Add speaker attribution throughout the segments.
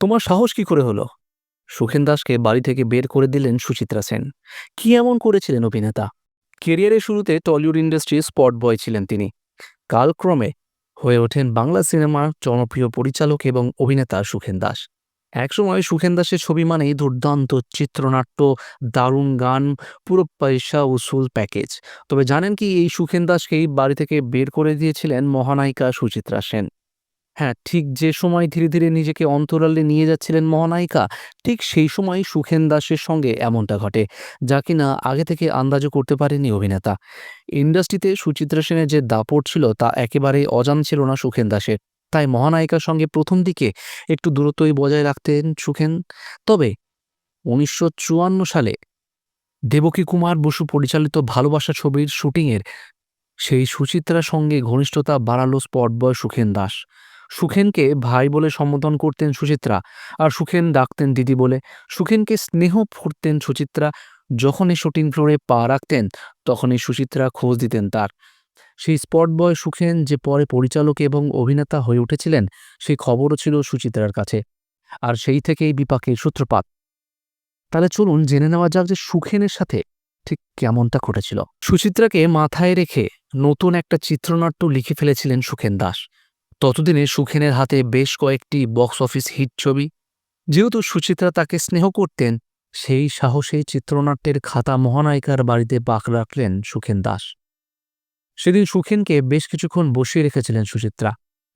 Speaker 1: তোমার সাহস কি করে হলো? সুখেন দাসকে বাড়ি থেকে বের করে দিলেন সুচিত্রা সেন। কি এমন করেছিলেন অভিনেতা? কেরিয়ারের শুরুতে টলিউড ইন্ডাস্ট্রির স্পট বয় ছিলেন তিনি। কালক্রমে হয়ে ওঠেন বাংলা সিনেমার জনপ্রিয় পরিচালক এবং অভিনেতা সুখেন দাস। একসময় সুখেন দাসের ছবি মানেই দুর্দান্ত চিত্রনাট্য, দারুণ গান, পুরো পয়সা উসুল প্যাকেজ। তবে জানেন কি এই সুখেন দাসকেই বাড়ি থেকে বের করে দিয়েছিলেন মহানায়িকা সুচিত্রা সেন। হ্যাঁ ঠিক যে সময় ধীরে ধীরে নিজেকে অন্তরালে নিয়ে যাচ্ছিলেন মহানায়িকা, ঠিক সেই সময় সুখেন দাসের সঙ্গে এমনটা ঘটে, যা কিনা আগে থেকে আন্দাজও করতে পারেনি অভিনেতা। ইন্ডাস্ট্রিতে সুচিত্রা সেনের যে দাপট ছিল তা একেবারেই অজান ছিল না সুখেন দাসের। তাই মহানায়িকার সঙ্গে প্রথম দিকে একটু দূরত্বই বজায় রাখতেন সুখেন। তবে উনিশশো চুয়ান্ন সালে দেবকী কুমার বসু পরিচালিত ভালোবাসা ছবির শুটিংয়ের সেই সুচিত্রার সঙ্গে ঘনিষ্ঠতা বাড়ালো স্পট বয় সুখেন দাস। সুখেনকে ভাই বলে সম্বোধন করতেন সুচিত্রা আর সুখেন ডাকতেন দিদি বলে। সুখেনকে স্নেহ ফুটতেন সুচিত্রা। যখনই শুটিং ফ্লোরে পা রাখতেন, তখনই সুচিত্রা খোঁজ দিতেন তার। সেই স্পট বয় সুখেন যে পরে পরিচালক এবং অভিনেতা হয়ে উঠেছিলেন, সেই খবরও ছিল সুচিত্রার কাছে। আর সেই থেকেই বিপাকের সূত্রপাত। তাহলে চলুন জেনে নেওয়া যাক যে সুখেনের সাথে ঠিক কেমনটা ঘটেছিল। সুচিত্রাকে মাথায় রেখে নতুন একটা চিত্রনাট্য লিখে ফেলেছিলেন সুখেন দাস। ততদিনে সুখেনের হাতে বেশ কয়েকটি বক্স অফিস হিট ছবি। যেহেতু সুচিত্রা তাকে স্নেহ করতেন, সেই সাহসে চিত্রনাট্যের খাতা মহানায়িকার বাড়িতে পাক রাখলেন সুখেন দাস। সেদিন সুখেনকে বেশ কিছুক্ষণ বসিয়ে রেখেছিলেন সুচিত্রা।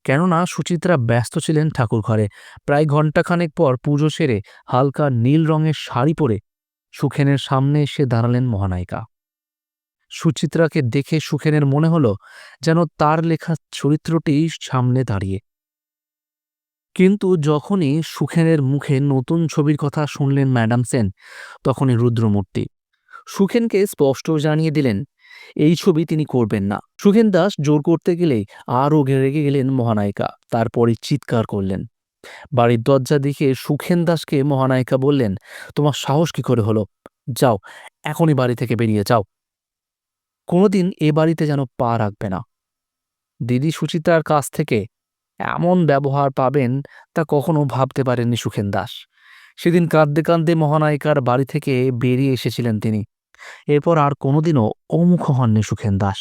Speaker 1: কেননা সুচিত্রা ব্যস্ত ছিলেন ঠাকুর ঘরে। প্রায় ঘণ্টাখানেক পর পুজো সেরে হালকা নীল রঙের শাড়ি পরে সুখেনের সামনে এসে দাঁড়ালেন মহানায়িকা। সুচিত্রাকে দেখে সুখেনের মনে হলো যেন তার লেখা চরিত্রটি সামনে দাঁড়িয়ে। কিন্তু যখনই সুখেনের মুখে নতুন ছবির কথা শুনলেন ম্যাডাম সেন, তখনই রুদ্রমূর্তি। সুখেনকে স্পষ্ট জানিয়ে দিলেন, এই ছবি তিনি করবেন না। সুখেন দাস জোর করতে গেলেই আরও রেগে গেলেন মহানায়িকা, তারপরে চিৎকার করলেন। বাড়ির দরজা দেখে সুখেন দাসকে মহানায়িকা বললেন, তোমার সাহস কি করে হলো? যাও, এখনই বাড়ি থেকে বেরিয়ে যাও। কোনোদিন এ বাড়িতে যেন পা রাখবে না। দিদি সুচিতার কাছ থেকে এমন ব্যবহার পাবেন তা কখনো ভাবতে পারেননি সুখেন দাস। সেদিন কাঁদতে কাঁদতে মহানায়িকার বাড়ি থেকে বেরিয়ে এসেছিলেন তিনি। এরপর আর কোনোদিনও অমুখ হননি সুখেন দাস।